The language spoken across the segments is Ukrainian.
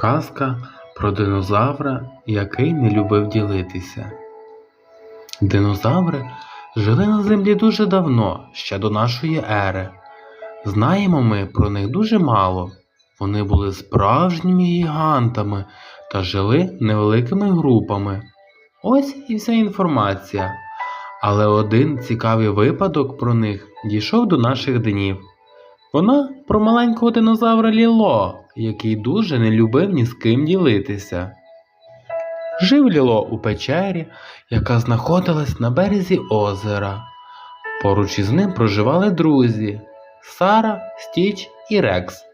Казка про динозавра, який не любив ділитися. Динозаври жили на землі дуже давно, ще до нашої ери. Знаємо ми про них дуже мало. Вони були справжніми гігантами та жили невеликими групами. Ось і вся інформація. Але один цікавий випадок про них дійшов до наших днів. Вона про маленького динозавра Ліло, який дуже не любив ні з ким ділитися. Жив Ліло у печері, яка знаходилась на березі озера. Поруч із ним проживали друзі Сара, Стіч і Рекс.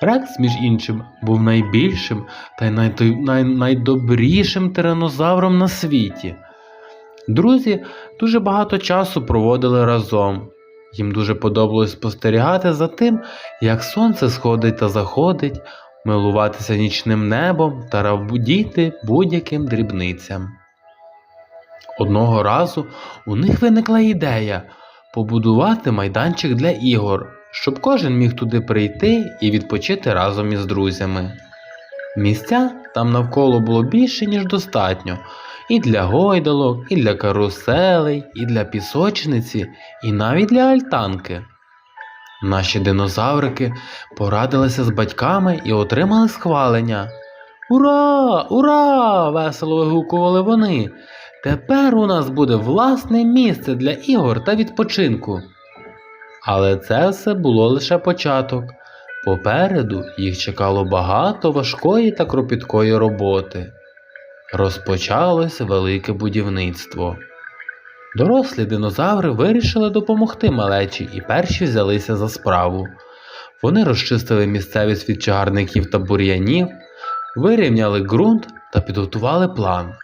Рекс, між іншим, був найбільшим та й найто- най- найдобрішим тиранозавром на світі. Друзі дуже багато часу проводили разом. Їм дуже подобалось спостерігати за тим, як сонце сходить та заходить, милуватися нічним небом та радіти будь-яким дрібницям. Одного разу у них виникла ідея побудувати майданчик для ігор, щоб кожен міг туди прийти і відпочити разом із друзями. Місця там навколо було більше, ніж достатньо, і для гойдалок, і для каруселей, і для пісочниці, і навіть для альтанки. Наші динозаврики порадилися з батьками і отримали схвалення. Ура! Ура! весело вигукували вони. Тепер у нас буде власне місце для ігор та відпочинку. Але це все було лише початок. Попереду їх чекало багато важкої та кропіткої роботи. Розпочалось велике будівництво. Дорослі динозаври вирішили допомогти малечі і перші взялися за справу. Вони розчистили місцевість від чагарників та бур'янів, вирівняли ґрунт та підготували план.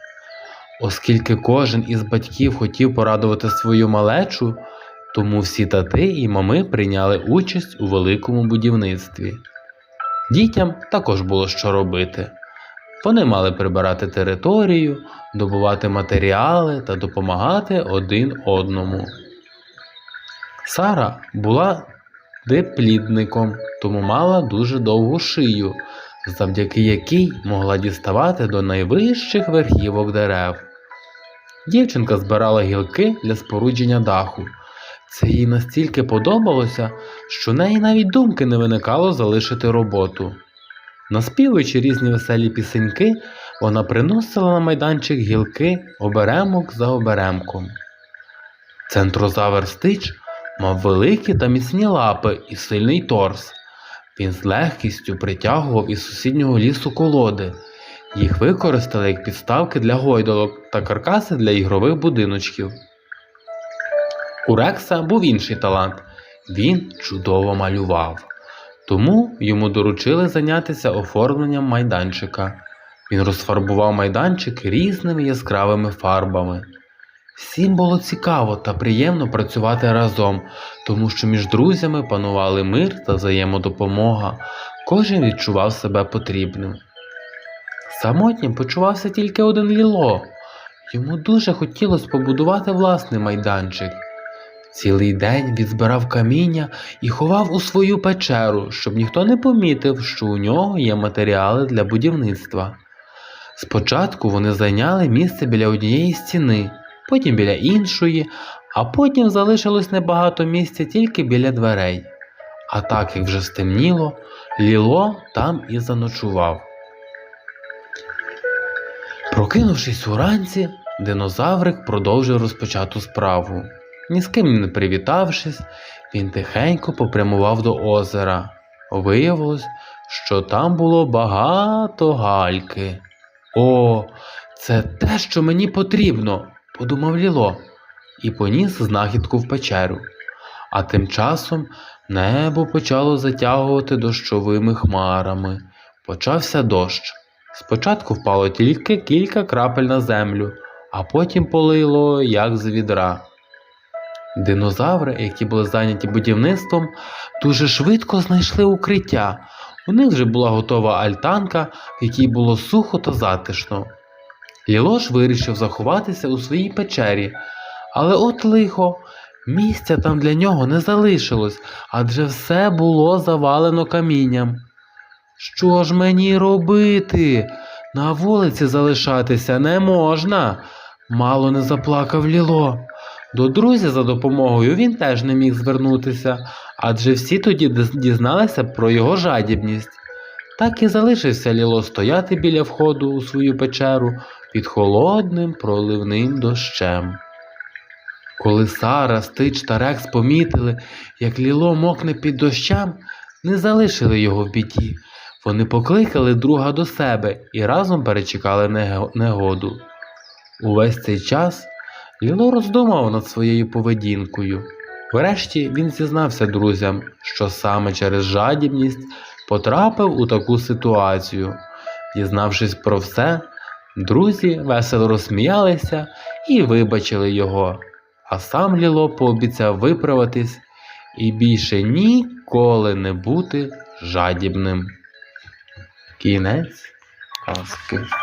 Оскільки кожен із батьків хотів порадувати свою малечу, тому всі тати і мами прийняли участь у великому будівництві. Дітям також було що робити. Вони мали прибирати територію, добувати матеріали та допомагати один одному. Сара була диплідником, тому мала дуже довгу шию, завдяки якій могла діставати до найвищих верхівок дерев. Дівчинка збирала гілки для спорудження даху. Це їй настільки подобалося, що неї навіть думки не виникало залишити роботу. Наспівуючи різні веселі пісеньки, вона приносила на майданчик гілки оберемок за оберемком. Центрозавр Стич мав великі та міцні лапи і сильний торс. Він з легкістю притягував із сусіднього лісу колоди. Їх використали як підставки для гойдолок та каркаси для ігрових будиночків. У Рекса був інший талант він чудово малював. Тому йому доручили зайнятися оформленням майданчика. Він розфарбував майданчик різними яскравими фарбами. Всім було цікаво та приємно працювати разом, тому що між друзями панували мир та взаємодопомога. Кожен відчував себе потрібним. Самотнім почувався тільки один Ліло. Йому дуже хотілося побудувати власний майданчик. Цілий день він збирав каміння і ховав у свою печеру, щоб ніхто не помітив, що у нього є матеріали для будівництва. Спочатку вони зайняли місце біля однієї стіни, потім біля іншої, а потім залишилось небагато місця тільки біля дверей. А так як вже стемніло, Ліло там і заночував. Прокинувшись уранці, динозаврик продовжив розпочату справу. Ні з ким не привітавшись, він тихенько попрямував до озера. Виявилось, що там було багато гальки. О, це те, що мені потрібно, подумав Ліло, і поніс знахідку в печеру. А тим часом небо почало затягувати дощовими хмарами. Почався дощ. Спочатку впало тільки кілька крапель на землю, а потім полило, як з відра. Динозаври, які були зайняті будівництвом, дуже швидко знайшли укриття. У них вже була готова альтанка, в якій було сухо та затишно. Лілош вирішив заховатися у своїй печері, але от лихо, місця там для нього не залишилось, адже все було завалено камінням. Що ж мені робити? На вулиці залишатися не можна. Мало не заплакав Ліло. До друзів за допомогою він теж не міг звернутися, адже всі тоді дізналися про його жадібність. Так і залишився Ліло стояти біля входу у свою печеру під холодним проливним дощем. Коли Сара, Стич та Рекс помітили, як Ліло мокне під дощем, не залишили його в біді. Вони покликали друга до себе і разом перечекали негоду. Увесь цей час Ліло роздумав над своєю поведінкою. Врешті він зізнався друзям, що саме через жадібність потрапив у таку ситуацію. Дізнавшись про все, друзі весело розсміялися і вибачили його. А сам Ліло пообіцяв виправитись і більше ніколи не бути жадібним. Кінець казки.